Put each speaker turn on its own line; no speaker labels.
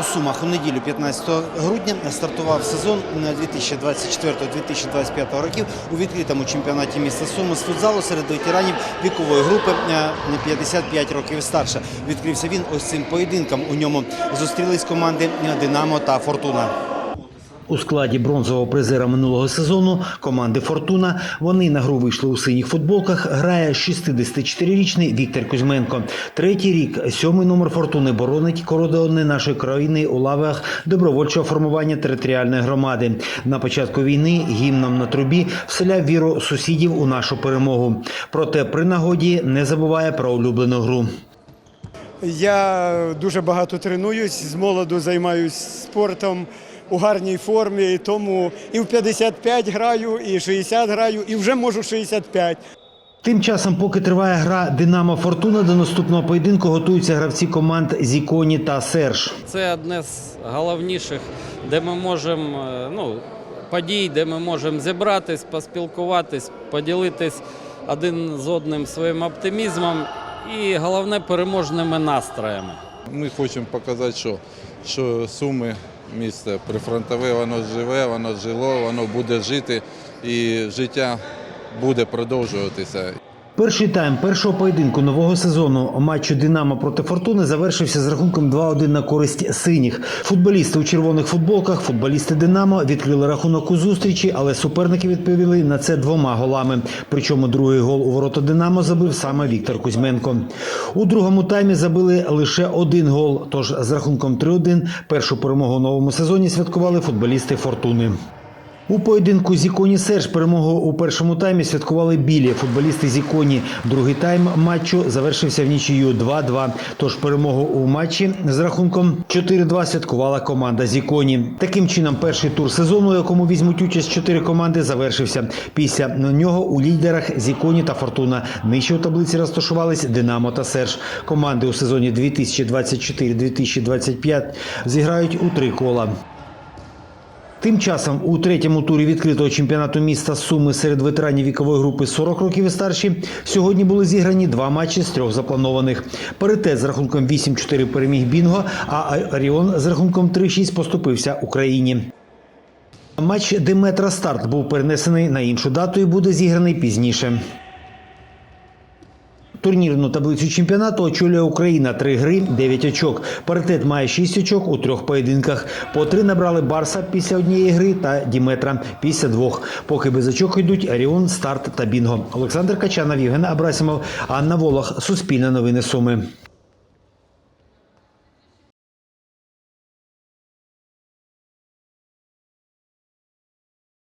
у Сумах у неділю 15 грудня стартував сезон 2024-2025 років у відкритому чемпіонаті міста Суми з футзалу серед ветеранів вікової групи е, 55 років і старше. Відкрився він ось цим поєдинком. У ньому зустрілись команди Динамо та Фортуна. У складі бронзового призера минулого сезону команди Фортуна вони на гру вийшли у синіх футболках. Грає 64-річний Віктор Кузьменко. Третій рік сьомий номер Фортуни боронить кордони нашої країни у лавах добровольчого формування територіальної громади. На початку війни гімном на трубі вселяв віру сусідів у нашу перемогу. Проте при нагоді не забуває про улюблену гру.
Я дуже багато тренуюсь, з молоду займаюся спортом у гарній формі, і тому і в 55 граю, і 60 граю, і вже можу 65.
Тим часом, поки триває гра Динамо Фортуна, до наступного поєдинку готуються гравці команд Зіконі та Серж.
Це одне з головніших, де ми можемо е, ну, подій, де ми можемо зібратись, поспілкуватись, поділитись один з одним своїм оптимізмом і головне переможними настроями.
Ми хочемо показати, що, що Суми місце прифронтове, воно живе, воно жило, воно буде жити і життя буде продовжуватися.
Перший тайм першого поєдинку нового сезону матчу Динамо проти Фортуни завершився з рахунком 2-1 на користь синіх. Футболісти у червоних футболках, футболісти Динамо відкрили рахунок у зустрічі, але суперники відповіли на це двома голами. Причому другий гол у ворота Динамо забив саме Віктор Кузьменко. У другому таймі забили лише один гол. Тож з рахунком 3-1 першу перемогу у новому сезоні святкували футболісти Фортуни. У поєдинку Зіконі Серж перемогу у першому таймі святкували білі футболісти Зіконі. Другий тайм матчу завершився в нічию 2-2. Тож перемогу у матчі з рахунком 4-2 святкувала команда Зіконі. Таким чином, перший тур сезону, у якому візьмуть участь чотири команди, завершився. Після нього у лідерах Зіконі та Фортуна. Нижче у таблиці розташувались Динамо та Серж. Команди у сезоні 2024-2025 зіграють у три кола. Тим часом у третьому турі відкритого чемпіонату міста Суми серед ветеранів вікової групи 40 років і старші сьогодні були зіграні два матчі з трьох запланованих. Паритет з рахунком 8-4 переміг Бінго, а Аріон з рахунком 3-6 поступився Україні. Матч Деметра Старт був перенесений на іншу дату і буде зіграний пізніше. Турнірну таблицю чемпіонату очолює Україна. Три гри, 9 очок. Паритет має 6 очок у трьох поєдинках. По три набрали Барса після однієї гри та Діметра після двох. Поки без очок йдуть Аріон, Старт та Бінго. Олександр Качанов, Євген Абрасімов, Анна Волох. Суспільне новини Суми.